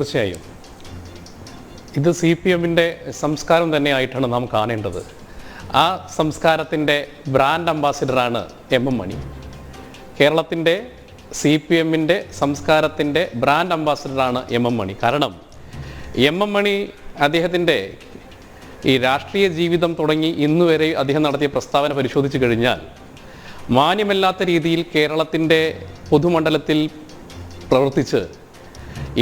തീർച്ചയായും. ഇത് C P എമ്മിന്റെ സംസ്കാരം തന്നെയായിട്ടാണ് നാം കാണേണ്ടത്. ആ സംസ്കാരത്തിന്റെ ബ്രാൻഡ് അംബാസിഡറാണ് എം എം മണി. കേരളത്തിന്റെ സി പി എമ്മിന്റെ സംസ്കാരത്തിന്റെ ബ്രാൻഡ് അംബാസിഡറാണ് എം എം മണി. കാരണം എം എം മണി അദ്ദേഹത്തിന്റെ ഈ രാഷ്ട്രീയ ജീവിതം തുടങ്ങി ഇന്ന് വരെ അദ്ദേഹം നടത്തിയ പ്രസ്താവന പരിശോധിച്ചു കഴിഞ്ഞാൽ മാന്യമല്ലാത്ത രീതിയിൽ കേരളത്തിന്റെ പൊതുമണ്ഡലത്തിൽ പ്രവർത്തിച്ച്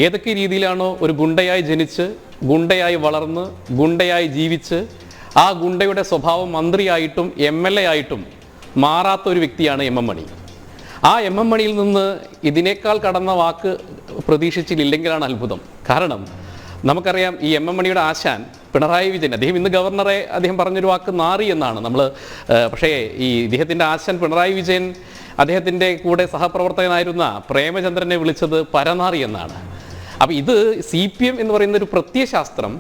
ഏതൊക്കെ രീതിയിലാണോ ഒരു ഗുണ്ടയായി ജനിച്ച് ഗുണ്ടയായി വളർന്ന് ഗുണ്ടയായി ജീവിച്ച് ആ ഗുണ്ടയുടെ സ്വഭാവം മന്ത്രിയായിട്ടും എം എൽ എ ആയിട്ടും മാറാത്ത ഒരു വ്യക്തിയാണ് എം എം മണി ആ എം എം മണിയിൽ നിന്ന് ഇതിനേക്കാൾ കടന്ന വാക്ക് പ്രതീക്ഷിച്ചില്ലെങ്കിലാണ് അത്ഭുതം. കാരണം നമുക്കറിയാം ഈ എം എം മണിയുടെ ആശാൻ പിണറായി വിജയൻ അദ്ദേഹം ഇന്ന് ഗവർണറെ അദ്ദേഹം പറഞ്ഞൊരു വാക്ക് നാറി എന്നാണ്. നമ്മൾ പക്ഷേ ഈ ഇദ്ദേഹത്തിന്റെ ആശാൻ പിണറായി വിജയൻ അദ്ദേഹത്തിന്റെ കൂടെ സഹപ്രവർത്തകനായിരുന്ന പ്രേമചന്ദ്രനെ വിളിച്ചത് പരനാറി എന്നാണ്. അപ്പോൾ ഇത് സി പി എം എന്ന് പറയുന്ന ഒരു പ്രത്യയശാസ്ത്രം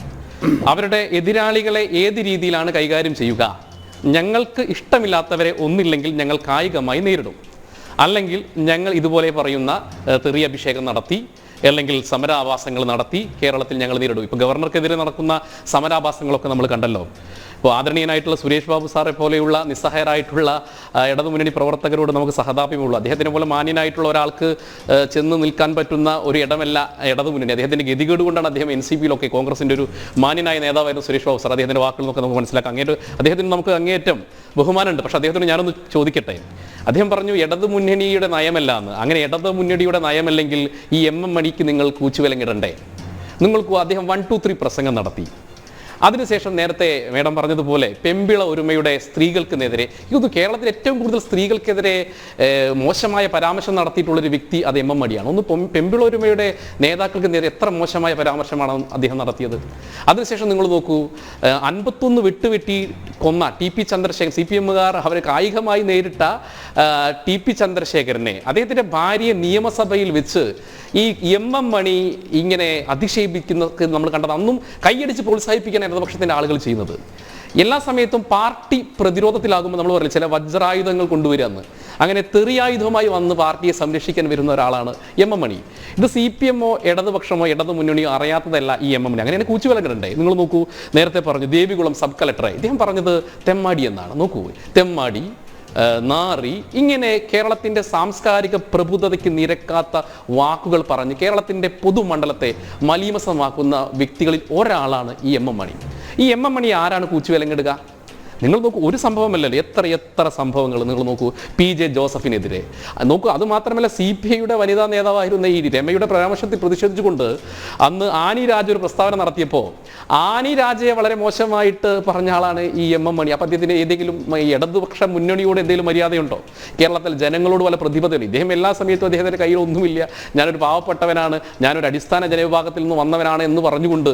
അവരുടെ എതിരാളികളെ ഏത് രീതിയിലാണ് കൈകാര്യം ചെയ്യുക? ഞങ്ങൾക്ക് ഇഷ്ടമില്ലാത്തവരെ ഒന്നില്ലെങ്കിൽ ഞങ്ങൾ കായികമായി നേരിടും. അല്ലെങ്കിൽ ഞങ്ങൾ ഇതുപോലെ പറയുന്ന തെറി അഭിഷേകം നടത്തി അല്ലെങ്കിൽ സമരാഭാസങ്ങൾ നടത്തി കേരളത്തിൽ ഞങ്ങൾ നേരിടും. ഇപ്പോൾ ഗവർണർക്കെതിരെ നടക്കുന്ന സമരാഭാസങ്ങളൊക്കെ നമ്മൾ കണ്ടല്ലോ. ഇപ്പോൾ ആദരണീയനായിട്ടുള്ള സുരേഷ് ബാബു സാറെ പോലെയുള്ള നിസ്സഹായരായിട്ടുള്ള ഇടതുമുന്നണി പ്രവർത്തകരോട് നമുക്ക് സഹതാപ്യമുള്ളൂ അദ്ദേഹത്തിനെ പോലെ മാന്യനായിട്ടുള്ള ഒരാൾക്ക് ചെന്ന് നിൽക്കാൻ പറ്റുന്ന ഒരു ഇടമല്ല ഇടതുമുന്നണി. അദ്ദേഹത്തിന്റെ ഗതികേട് കൊണ്ടാണ് അദ്ദേഹം എൻ സി പിയിലൊക്കെ കോൺഗ്രസിന്റെ ഒരു മാന്യനായ നേതാവായിരുന്നു സുരേഷ് ബാബു സാർ. അദ്ദേഹത്തിന്റെ വാക്കുകൾ നോക്കി നമുക്ക് മനസ്സിലാക്കാം. അങ്ങേറ്റ് അദ്ദേഹത്തിന് നമുക്ക് അങ്ങേറ്റം ബഹുമാനമുണ്ട്. പക്ഷേ അദ്ദേഹത്തിന് ഞാനൊന്ന് ചോദിക്കട്ടെ? അദ്ദേഹം പറഞ്ഞു ഇടതു മുന്നണിയുടെ നയമല്ല എന്ന്. അങ്ങനെ ഇടതു മുന്നണിയുടെ നയമല്ലെങ്കിൽ ഈ എം എം മണിക്ക് നിങ്ങൾ കൂച്ചുവിലങ്ങിടണ്ടേ? നിങ്ങൾക്കും അദ്ദേഹം വൺ ടു ത്രീ പ്രസംഗം നടത്തി. അതിനുശേഷം നേരത്തെ മേഡം പറഞ്ഞതുപോലെ പെമ്പിള ഒരുമയുടെ സ്ത്രീകൾക്കെതിരെ ഇത് കേരളത്തിൽ ഏറ്റവും കൂടുതൽ സ്ത്രീകൾക്കെതിരെ മോശമായ പരാമർശം നടത്തിയിട്ടുള്ളൊരു വ്യക്തി അത് എം എം മടിയാണ്. ഒന്ന് പെമ്പിള ഒരുമയുടെ നേതാക്കൾക്ക് നേരെ എത്ര മോശമായ പരാമർശമാണ് അദ്ദേഹം നടത്തിയത്? അതിനുശേഷം നിങ്ങൾ നോക്കൂ അൻപത്തൊന്ന് വെട്ടുവെട്ടി കൊന്ന T P Chandrasekharan C P എമ്മുകാർ അവരെ കായികമായി നേരിട്ട ടി പി ചന്ദ്രശേഖരനെ അദ്ദേഹത്തിന്റെ ഭാര്യയെ നിയമസഭയിൽ വെച്ച് ഈ എം എം മണി ഇങ്ങനെ അധിക്ഷേപിക്കുന്ന നമ്മൾ കണ്ടത്. അന്നും കൈയടിച്ച് പ്രോത്സാഹിപ്പിക്കാൻ ഇടതുപക്ഷത്തിന്റെ ആളുകൾ ചെയ്യുന്നത്. എല്ലാ സമയത്തും പാർട്ടി പ്രതിരോധത്തിലാകുമ്പോൾ നമ്മൾ പറയില്ല ചില വജ്രായുധങ്ങൾ കൊണ്ടുവരിക അങ്ങനെ തെറിയായുധമായി വന്ന് പാർട്ടിയെ സംരക്ഷിക്കാൻ വരുന്ന ഒരാളാണ് എം എം മണി. ഇത് സി പി എമ്മോ ഇടതുപക്ഷമോ ഇടതു മുന്നണിയോ അറിയാത്തതല്ല ഈ എം എം മണി. അങ്ങനെ കൂച്ചുവിലങ്ങണ്ടേ നിങ്ങൾ നോക്കൂ നേരത്തെ പറഞ്ഞു ദേവികുളം സബ് കളക്ടറായി. ഇദ്ദേഹം പറഞ്ഞത് തെമ്മാടി എന്നാണ്. നോക്കൂ തെമ്മാടി നാറി ഇങ്ങനെ കേരളത്തിന്റെ സാംസ്കാരിക പ്രബുദ്ധതയ്ക്ക് നിരക്കാത്ത വാക്കുകൾ പറഞ്ഞ് കേരളത്തിന്റെ പൊതുമണ്ഡലത്തെ മലീമസമാക്കുന്ന വ്യക്തികളിൽ ഒരാളാണ് ഈ എം എം മണി. ഈ എം എം മണി ആരാണ് കൂച്ചുവിലങ്ങിടുക നിങ്ങൾ നോക്കൂ ഒരു സംഭവമല്ലല്ലോ. എത്ര എത്ര സംഭവങ്ങൾ നിങ്ങൾ നോക്കൂ പി ജെ ജോസഫിനെതിരെ. നോക്കൂ അത് മാത്രമല്ല സി പി ഐയുടെ വനിതാ നേതാവായിരുന്ന ഈ രമയുടെ പരാമർശത്തിൽ പ്രതിഷേധിച്ചുകൊണ്ട് അന്ന് ആനി രാജ ഒരു പ്രസ്താവന നടത്തിയപ്പോൾ ആനി രാജയെ വളരെ മോശമായിട്ട് പറഞ്ഞ ആളാണ് ഈ എം എം മണി. അപ്പം അദ്ദേഹത്തിന് ഏതെങ്കിലും ഇടതുപക്ഷ മുന്നണിയോട് എന്തെങ്കിലും മര്യാദയുണ്ടോ? കേരളത്തിൽ ജനങ്ങളോട് വല്ല പ്രതിബദ്ധത ഇദ്ദേഹം എല്ലാ സമയത്തും അദ്ദേഹത്തിന്റെ കയ്യിൽ ഒന്നുമില്ല. ഞാനൊരു പാവപ്പെട്ടവനാണ്. ഞാനൊരു അടിസ്ഥാന ജനവിഭാഗത്തിൽ നിന്ന് വന്നവനാണ് എന്ന് പറഞ്ഞുകൊണ്ട്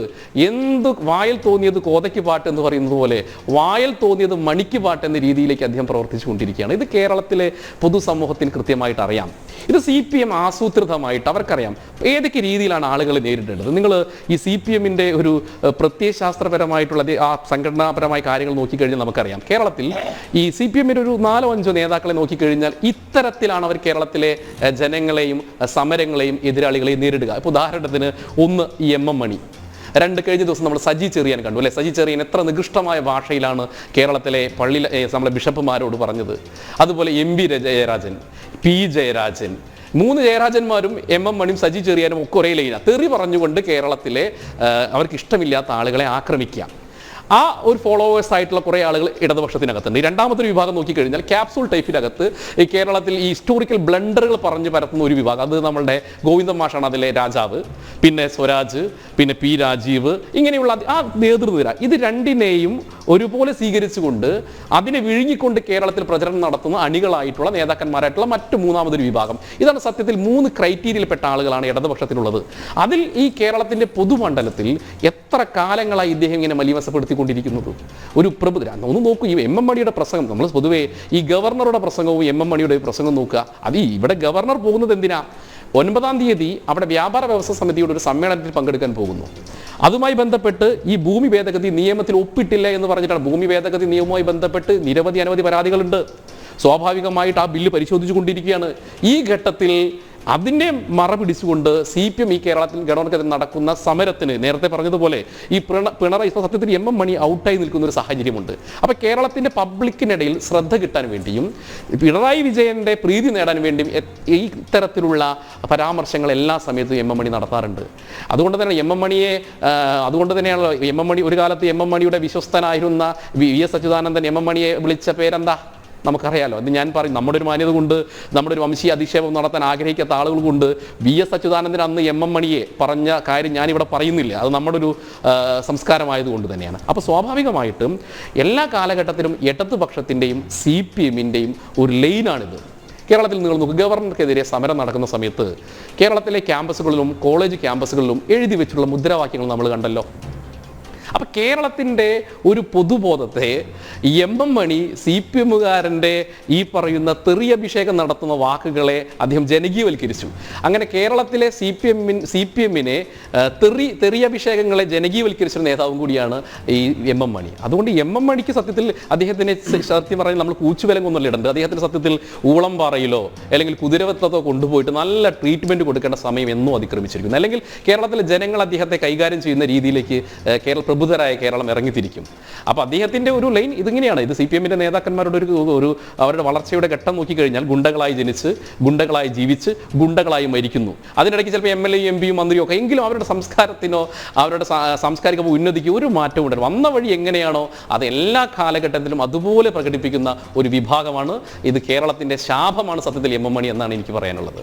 എന്ത് വായിൽ തോന്നിയത് കോതയ്ക്ക് പാട്ട് എന്ന് പറയുന്നത് പോലെ വായിൽ തോന്നിയത് മണിക്ക് പാട്ട് എന്ന രീതിയിലേക്ക് അദ്ദേഹം പ്രവർത്തിച്ചുകൊണ്ടിരിക്കുകയാണ്. ഇത് കേരളത്തിലെ പൊതുസമൂഹത്തിന് കൃത്യമായിട്ട് അറിയാം. ഇത് സി പി എം ആസൂത്രിതമായിട്ട് അവർക്കറിയാം. ഏതൊക്കെ രീതിയിലാണ് ആളുകൾ നേരിടേണ്ടത്? നിങ്ങൾ ഈ സി പി എമ്മിന്റെ ഒരു പ്രത്യയശാസ്ത്രപരമായിട്ടുള്ള ആ സംഘടനാപരമായ കാര്യങ്ങൾ നോക്കിക്കഴിഞ്ഞാൽ നമുക്കറിയാം. കേരളത്തിൽ ഈ സി പി എമ്മിന്റെ ഒരു നാലോ അഞ്ചോ നേതാക്കളെ നോക്കിക്കഴിഞ്ഞാൽ ഇത്തരത്തിലാണ് അവർ കേരളത്തിലെ ജനങ്ങളെയും സമരങ്ങളെയും എതിരാളികളെയും നേരിടുക. ഇപ്പോൾ ഉദാഹരണത്തിന് ഒന്ന് ഈ എം എം മണി. രണ്ട് കഴിഞ്ഞ ദിവസം നമ്മൾ സജി ചെറിയാൻ കണ്ടു അല്ലെ? സജി ചെറിയൻ എത്ര നികൃഷ്ടമായ ഭാഷയിലാണ് കേരളത്തിലെ പള്ളി നമ്മളെ ബിഷപ്പുമാരോട് പറഞ്ഞത്. അതുപോലെ M V Jayarajan P Jayarajan. മൂന്ന് ജയരാജന്മാരും എം എം മണിയും സജി ചെറിയാനും ഒക്കെ ഒരേ ലൈന തെറി പറഞ്ഞുകൊണ്ട് കേരളത്തിലെ അവർക്ക് ഇഷ്ടമില്ലാത്ത ആളുകളെ ആക്രമിക്കാം ആ ഒരു ഫോളോവേഴ്സ് ആയിട്ടുള്ള കുറേ ആളുകൾ ഇടതുപക്ഷത്തിനകത്തുണ്ട്. രണ്ടാമത്തെ വിഭാഗം നോക്കിക്കഴിഞ്ഞാൽ ക്യാപ്സൂൾ ടൈപ്പിനകത്ത് ഈ കേരളത്തിൽ ഈ ഹിസ്റ്റോറിക്കൽ ബ്ലണ്ടറുകൾ പറഞ്ഞു പരത്തുന്ന ഒരു വിഭാഗം. അത് നമ്മുടെ ഗോവിന്ദൻ മാഷാണ് അതിലെ രാജാവ് പിന്നെ സ്വരാജ് പിന്നെ പി രാജീവ് ഇങ്ങനെയുള്ള ആ നേതൃനിര. ഇത് രണ്ടിനെയും ഒരുപോലെ സ്വീകരിച്ചുകൊണ്ട് അതിനെ വിഴുങ്ങിക്കൊണ്ട് കേരളത്തിൽ പ്രചരണം നടത്തുന്ന അണികളായിട്ടുള്ള നേതാക്കന്മാരായിട്ടുള്ള മറ്റു മൂന്നാമതൊരു വിഭാഗം. ഇതാണ് സത്യത്തിൽ മൂന്ന് ക്രൈറ്റീരിയയിൽപ്പെട്ട ആളുകളാണ് ഇടതുപക്ഷത്തിലുള്ളത്. അതിൽ ഈ കേരളത്തിന്റെ പൊതുമണ്ഡലത്തിൽ എത്ര കാലങ്ങളായി ഇദ്ദേഹം ഇങ്ങനെ മലീമസപ്പെടുത്തിക്കൊണ്ടിരിക്കുന്നത് ഒരു പ്രബുദ്ധ ഒന്ന് നോക്കൂ ഈ എം എം മണിയുടെ പ്രസംഗം. നമ്മൾ പൊതുവേ ഈ ഗവർണറുടെ പ്രസംഗവും എം എം മണിയുടെ പ്രസംഗം നോക്കുക. അത് ഇവിടെ ഗവർണർ പോകുന്നത് എന്തിനാ? ഒൻപതാം തീയതി അവിടെ വ്യാപാര വ്യവസ്ഥ സമിതിയുടെ ഒരു സമ്മേളനത്തിൽ പങ്കെടുക്കാൻ പോകുന്നു. അതുമായി ബന്ധപ്പെട്ട് ഈ ഭൂമി ഭേദഗതി നിയമത്തിൽ ഒപ്പിട്ടില്ല എന്ന് പറഞ്ഞിട്ടാണ് ഭൂമി ഭേദഗതി നിയമവുമായി ബന്ധപ്പെട്ട് നിരവധി അനവധി പരാതികളുണ്ട്. സ്വാഭാവികമായിട്ട് ആ ബില്ല് പരിശോധിച്ചു കൊണ്ടിരിക്കുകയാണ് ഈ ഘട്ടത്തിൽ അതിന്റെ മറ പിടിച്ചുകൊണ്ട് സി പി എം ഈ കേരളത്തിൽ ഗവർണർക്കെതിരെ നടക്കുന്ന സമരത്തിന് നേരത്തെ പറഞ്ഞതുപോലെ ഈ പിണ പിണറായി ഇപ്പോൾ സത്യത്തിൽ എം എം മണി ഔട്ടായി നിൽക്കുന്ന ഒരു സാഹചര്യമുണ്ട്. അപ്പോൾ കേരളത്തിന്റെ പബ്ലിക്കിനിടയിൽ ശ്രദ്ധ കിട്ടാൻ വേണ്ടിയും പിണറായി വിജയന്റെ പ്രീതി നേടാൻ വേണ്ടിയും ഈ ഇത്തരത്തിലുള്ള പരാമർശങ്ങൾ എല്ലാ സമയത്തും എം എം മണി നടത്താറുണ്ട്. അതുകൊണ്ട് തന്നെ എം എം മണിയെ അതുകൊണ്ട് തന്നെയാണ് എം എം മണി ഒരു കാലത്ത് എം എം മണിയുടെ വിശ്വസ്തനായിരുന്ന V S Achuthanandan M M മണിയെ വിളിച്ച പേരെന്താ? നമുക്കറിയാലോ. അത് ഞാൻ പറയും നമ്മുടെ ഒരു മാന്യത കൊണ്ട് നമ്മുടെ ഒരു വംശീയ അധിക്ഷേപം നടത്താൻ ആഗ്രഹിക്കാത്ത ആളുകൾ കൊണ്ട് വി എസ് അച്യുതാനന്ദൻ അന്ന് എം എം മണിയെ പറഞ്ഞ കാര്യം ഞാനിവിടെ പറയുന്നില്ല. അത് നമ്മുടെ ഒരു സംസ്കാരമായതുകൊണ്ട് തന്നെയാണ്. അപ്പോൾ സ്വാഭാവികമായിട്ടും എല്ലാ കാലഘട്ടത്തിലും ഇടതുപക്ഷത്തിന്റെയും സി പി എമ്മിന്റെയും ഒരു ലൈനാണിത്. കേരളത്തിൽ നിങ്ങൾ നോക്കുക ഗവർണർക്കെതിരെ സമരം നടക്കുന്ന സമയത്ത് കേരളത്തിലെ ക്യാമ്പസുകളിലും കോളേജ് ക്യാമ്പസുകളിലും എഴുതി വെച്ചിട്ടുള്ള മുദ്രാവാക്യങ്ങൾ നമ്മൾ കണ്ടല്ലോ. അപ്പൊ കേരളത്തിന്റെ ഒരു പൊതുബോധത്തെ M M Mani C P എമ്മുകാരന്റെ ഈ പറയുന്ന തെറിയഭിഷേകം നടത്തുന്ന വാക്കുകളെ അദ്ദേഹം ജനകീയവൽക്കരിച്ചു. അങ്ങനെ കേരളത്തിലെ സി പി എമ്മിൻ സി പി എമ്മിനെ തെറി തെറിയഭിഷേകങ്ങളെ ജനകീയവൽക്കരിച്ച നേതാവും കൂടിയാണ് ഈ എം എം മണി. അതുകൊണ്ട് എം എം മണിക്ക് സത്യത്തിൽ അദ്ദേഹത്തിനെ സത്യം പറഞ്ഞാൽ നമ്മൾ കൂച്ചുവിലങ്ങൊന്നുമല്ല ഇടണ്ട് അദ്ദേഹത്തിന് സത്യത്തിൽ ഊളംപാറയിലോ അല്ലെങ്കിൽ കുതിരവത്തത്തോ കൊണ്ടുപോയിട്ട് നല്ല ട്രീറ്റ്മെന്റ് കൊടുക്കേണ്ട സമയം എന്നും അതിക്രമിച്ചിരിക്കുന്നു. അല്ലെങ്കിൽ കേരളത്തിലെ ജനങ്ങൾ അദ്ദേഹത്തെ കൈകാര്യം ചെയ്യുന്ന രീതിയിലേക്ക് കേരള പ്രബുദ്ധരായ കേരളം ഇറങ്ങിത്തിരിക്കും. അപ്പോൾ അദ്ദേഹത്തിന്റെ ഒരു ലൈൻ ഇതിങ്ങനെയാണ്. ഇത് സി പി എമ്മിന്റെ നേതാക്കന്മാരുടെ ഒരു ഒരു അവരുടെ വളർച്ചയുടെ ഘട്ടം നോക്കിക്കഴിഞ്ഞാൽ ഗുണ്ടകളായി ജനിച്ച് ഗുണ്ടകളായി ജീവിച്ച് ഗുണ്ടകളായി മരിക്കുന്നു. അതിനിടയ്ക്ക് ചിലപ്പോൾ എം എൽ എയും എം പിയും മന്ത്രിയും ഒക്കെ എങ്കിലും അവരുടെ സംസ്കാരത്തിനോ അവരുടെ സാംസ്കാരിക ഉന്നതിക്ക് ഒരു മാറ്റവും ഉണ്ടായിരുന്നു വന്ന വഴി എങ്ങനെയാണോ അത് എല്ലാ കാലഘട്ടത്തിലും അതുപോലെ പ്രകടിപ്പിക്കുന്ന ഒരു വിഭാഗമാണ്. ഇത് കേരളത്തിന്റെ ശാപമാണ് സത്യത്തിൽ എം എം മണി എന്നാണ് എനിക്ക് പറയാനുള്ളത്.